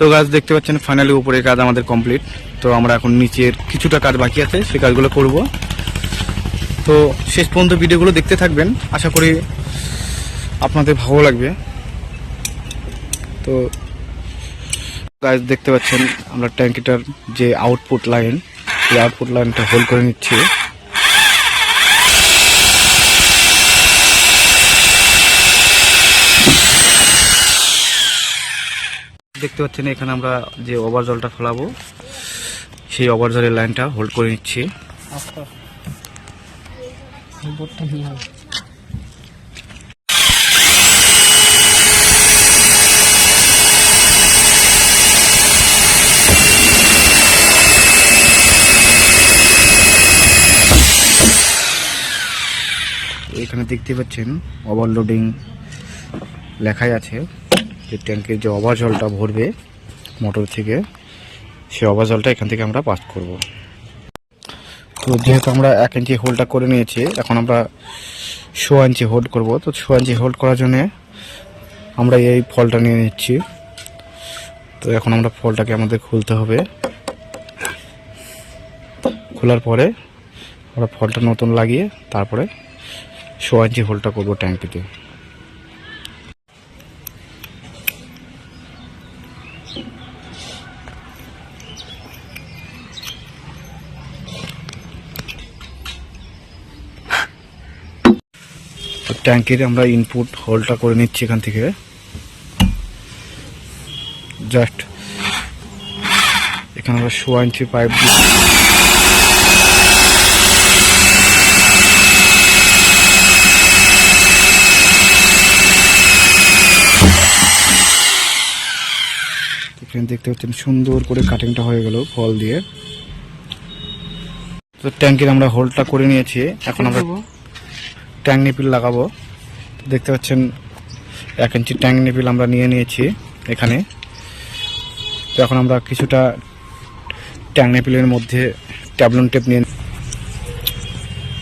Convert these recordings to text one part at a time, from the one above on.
তো গাছ দেখতে পাচ্ছেন ফাইনালি উপরের কাজ আমাদের কমপ্লিট তো আমরা এখন নিচের কিছুটা কাজ বাকি আছে সেই কাজগুলো করব। তো শেষ পর্যন্ত ভিডিওগুলো দেখতে থাকবেন। আশা করি আপনাদের ভালো লাগবে। তো গাছ দেখতে পাচ্ছেন, আমরা ট্যাঙ্কিটার যে আউটপুট লাইন এই আউটপুট লাইনটা হোল্ড করে নিচ্ছি। দেখতে পাচ্ছেন এখানে আমরা যে ওভার জলটা ফেলাবো, সেই ওভার জলের লাইনটা হোল্ড করে নিচ্ছি। এখানে দেখতে পাচ্ছেন ওভারলোডিং লেখাই আছে। যে ট্যাঙ্কের যে জলটা ভরবে মোটর থেকে, সেই জলটা এখান থেকে আমরা পাস করব। তো যেহেতু আমরা এক ইঞ্চি হোল্ডটা করে নিয়েছি, এখন আমরা শো ইঞ্চি হোল্ড করব। তো শো ইঞ্চি হোল্ড করার জন্য আমরা এই ফলটা নিয়ে নিচ্ছি। তো এখন আমরা ফলটাকে আমাদের খুলতে হবে। খোলার পরে আমরা ফলটা নতুন লাগিয়ে তারপরে শো ইঞ্চি হোলটা করব ট্যাঙ্কিতে। ট্যাঙ্কির আমরা ইনপুট হোলটা করে নিচ্ছি এখান থেকে। জাস্ট এখানে আমরা শো ইঞ্চি পাইপ দিচ্ছি এখানে দেখতে পাচ্ছেন সুন্দর করে কাটিংটা হয়ে গেল ফল দিয়ে। তো ট্যাঙ্কির আমরা হোলটা করে নিয়েছি এখন আমরা ট্যাঙ্ক নিপিল লাগাবো। দেখতে পাচ্ছেন এক ইঞ্চি ট্যাঙ্ক নিপিল আমরা নিয়ে নিয়েছি এখানে। তো এখন আমরা কিছুটা ট্যাঙ্ক নিপিলের মধ্যে ট্যাবলন টেপ নিয়ে আপনারা ট্যাবলেট টেপ দিয়ে নেবেন এরকম যেন ফুল টাইট হয় ভিতরে আমরা ব্ল্যাক ওয়াশার দিয়ে ট্যাঙ্কিটা টাইট করছি তো এইভাবে টাইট করে টাইট করে না হলে তো দরকার করে পুরো ফুল টাইট করে দিলাম নিচে দুটো হোল করেছি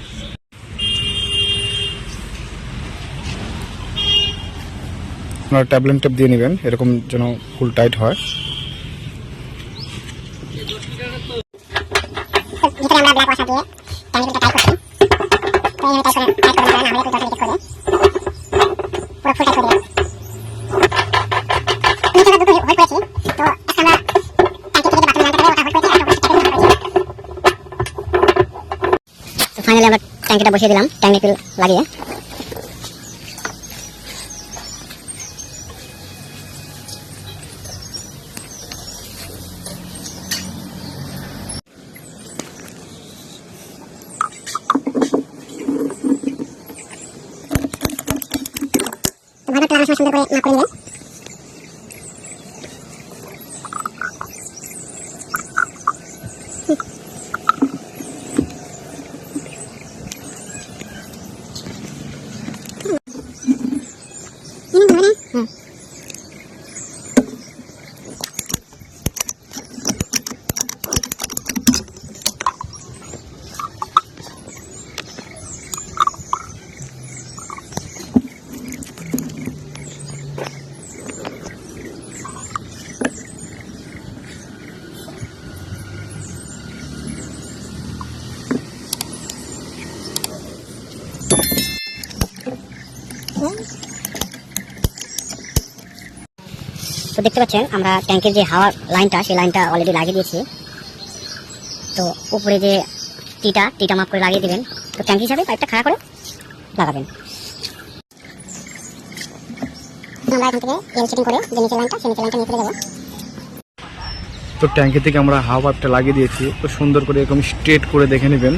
তো আজকে আমরা ট্যাঙ্কি থেকে যে বাথরুম লাইনটা ওটা হোল করেছি আর ওটা হোল করেছি তো ফাইনালি আমরা ট্যাঙ্কিটা বসিয়ে দিলাম, ট্যাঙ্কি লাগিয়ে। সুন্দর করে না করে নেবেন হুম তো দেখতে পাচ্ছেন আমরা ট্যাঙ্কের যে হাওয়ার লাইনটা সেই লাইনটা অলরেডি লাগিয়ে দিয়েছি। তো উপরে যে টিটা টিটা মাপ করে লাগিয়ে দিবেন। তো ট্যাঙ্ক হিসাবে পাইপটা খাড়া করে লাগাবেন। আমরা এখান থেকে এল সেটিং করে যে নিচের লাইনটা সেই নিচের লাইনটা নিয়ে চলে যাব। তো ট্যাঙ্কি থেকে আমরা হাওয়া পাইপটা লাগিয়ে দিয়েছি। তো সুন্দর করে এরকম স্ট্রেট করে দেখে নেবেন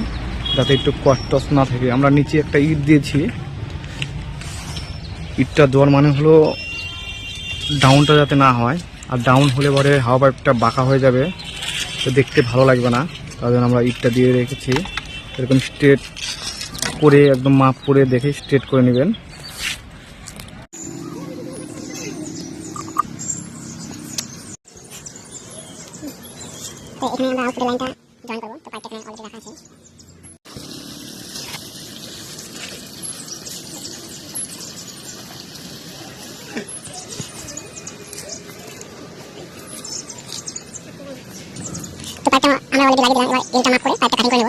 যাতে একটু কষ্ট না থাকে। আমরা নিচে একটা ইট দিয়েছি। ইটটা দেওয়ার মানে হলো ডাউনটা যাতে না হয়। আর ডাউন হলে পরে হাওয়া পাইপটা বাঁকা হয়ে যাবে। তো দেখতে ভালো লাগবে না। তার জন্য আমরা ইটটা দিয়ে রেখেছি। এরকম স্ট্রেট করে, একদম মাপ করে দেখে স্ট্রেট করে নেবেন। এখানে আমরা আউটপুটের লাইনটা জয়েন করব। তো পাইপটা এখানে অলরেডি রাখা আছে। তো পাইপটা আমরা অলরেডি দিলাম এবার এটা মাপ করে পাইপটা কাটিং করে নেব।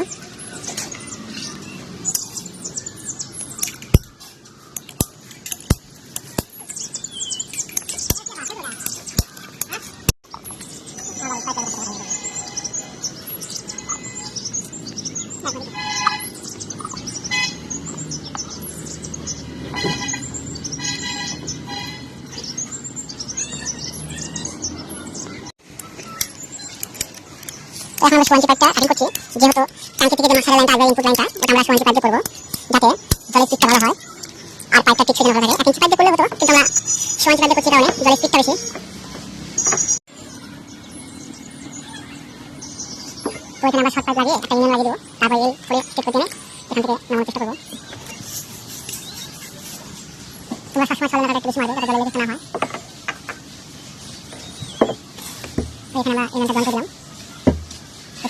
এখন আমরা সোয়াঞ্চি পাইপটা কাটিং করছি। যেহেতু ট্যাঙ্কি থেকে যে মাছের লাইনটা আসবে ইনপুট লাইনটা ওটা আমরা সোয়াঞ্চি পাইপ দিয়ে করব, যাতে জলের স্পিডটা ভালো হয় আর পাইপটা ঠিক সেখানে ভালো থাকে। এক ইঞ্চি পাইপ করলে হতো, কিন্তু আমরা সোয়াঞ্চি পাইপ করছি কারণে জলের স্পিডটা বেশি। তো এখানে আমরা লাগিয়ে একটা ইঞ্জিন লাগিয়ে দেবো। এই করে স্টেপ করে এখান থেকে নামানোর চেষ্টা করব। তোমরা সবসময় বেশি জলের না হয়। এখানে আমরা ইঞ্জিনটা বন্ধ করে দিলাম।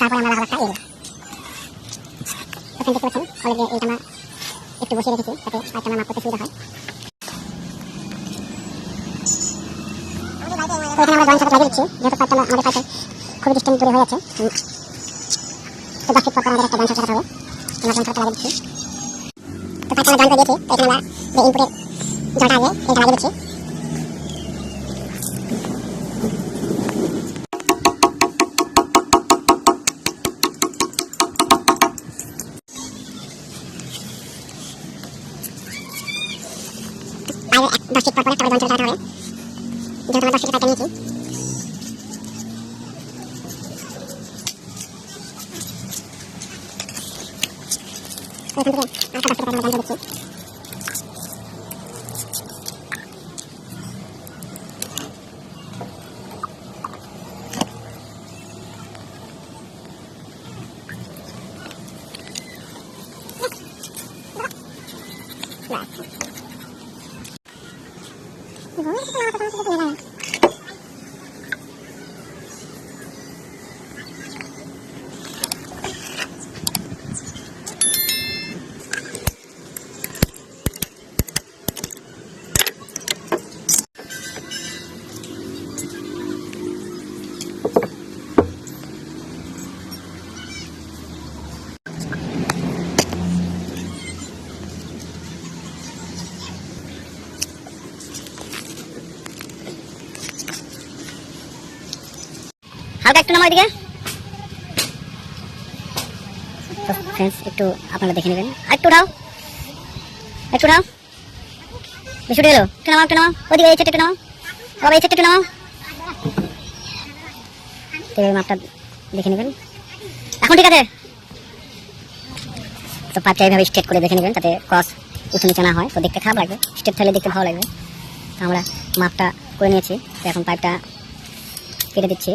তারপর আমরা লাগাবো একটা এল ওখানে দেখতে পাচ্ছেন অলরেডি এইটা আমরা একটু বসিয়ে রেখেছি, যাতে পাইপটা আমরা মাপ করতে সুবিধা হয়। তো এখানে আমরা জয়েন্ট সাথে লাগিয়ে দিচ্ছি, যেহেতু পাইপটা আমাদের পাইপে খুবই ডিস্টেন্স দূরে হয়ে যাচ্ছে। তো দশ ফিট আমাদের একটা জয়েন্ট সাথে হবে আমরা জয়েন্ট সাথে লাগিয়ে দিচ্ছি। তো পাইপটা জয়েন্ট করে দিয়েছি, তো এখানে আমরা যে ইনপুটের জলটা আসবে এটা লাগিয়ে দিচ্ছি। বাইরে এক- দশ ফিট পর পর একটা জয়েন্ট চলে হবে যেহেতু আমরা দশ ফিট নিয়েছি। এখান থেকে আরেকটা দশ ফিট পাইপ আমরা দিচ্ছি 我们一起送妈的东西就不一样 একটু নামা এদিকে। একটু আপনারা দেখে নেবেন। আর একটু উঠাও। একটু উঠাও। বেশি উঠে গেলো। একটু নামাও একটু নামাও। ওদিকে এই সাইডে একটু নামাও। বাবা, এই সাইডে একটু নামাও। তো মাপটা দেখে নেবেন। এখন ঠিক আছে। তো পাইপটা এইভাবে স্ট্রেট করে দেখে নেবেন, যাতে ক্রস উঁচু নিচে না হয়। তো দেখতে খারাপ লাগবে। স্ট্রেট থাকলে দেখতে ভালো লাগবে। তো আমরা মাপটা করে নিয়েছি। তো এখন পাইপটা কেটে দিচ্ছি।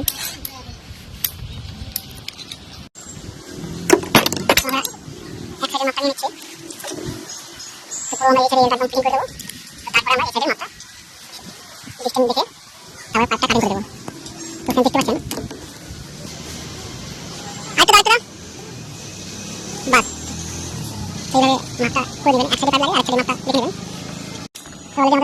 তো পুরো আমরা সাইডে একদম ফিটিং করে দেবো। তারপর আমরা সাইডে মাপটা ডিস্টেন্স দেখে তারপর পাইপটা কাটিং করে দেবো। তো এখানে দেখতে পাচ্ছেন? আরেকটা আরেকটা এখন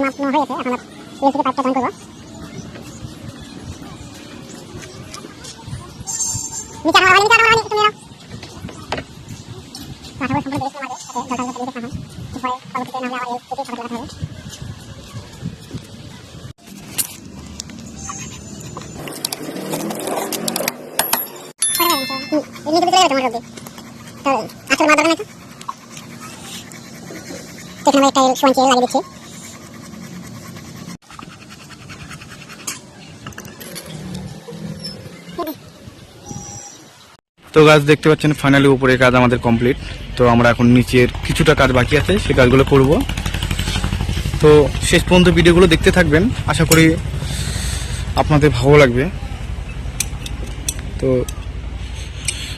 নিচে হাওয়া নিচে হাওয়া তুমি নাও কথা বলে সম্পূর্ণ বেশি মারবে যাতে যাতে লিকেজ না হয় এরপরে পরবর্তীতে দরকার এখানে একটা সোয়ান লাগিয়ে দিচ্ছি। তো গাছ দেখতে পাচ্ছেন ফাইনালি উপরে কাজ আমাদের কমপ্লিট তো আমরা এখন নিচের কিছুটা কাজ বাকি আছে সেই কাজগুলো করব। তো শেষ পর্যন্ত ভিডিওগুলো দেখতে থাকবেন, আশা করি আপনাদের ভালো লাগবে। তো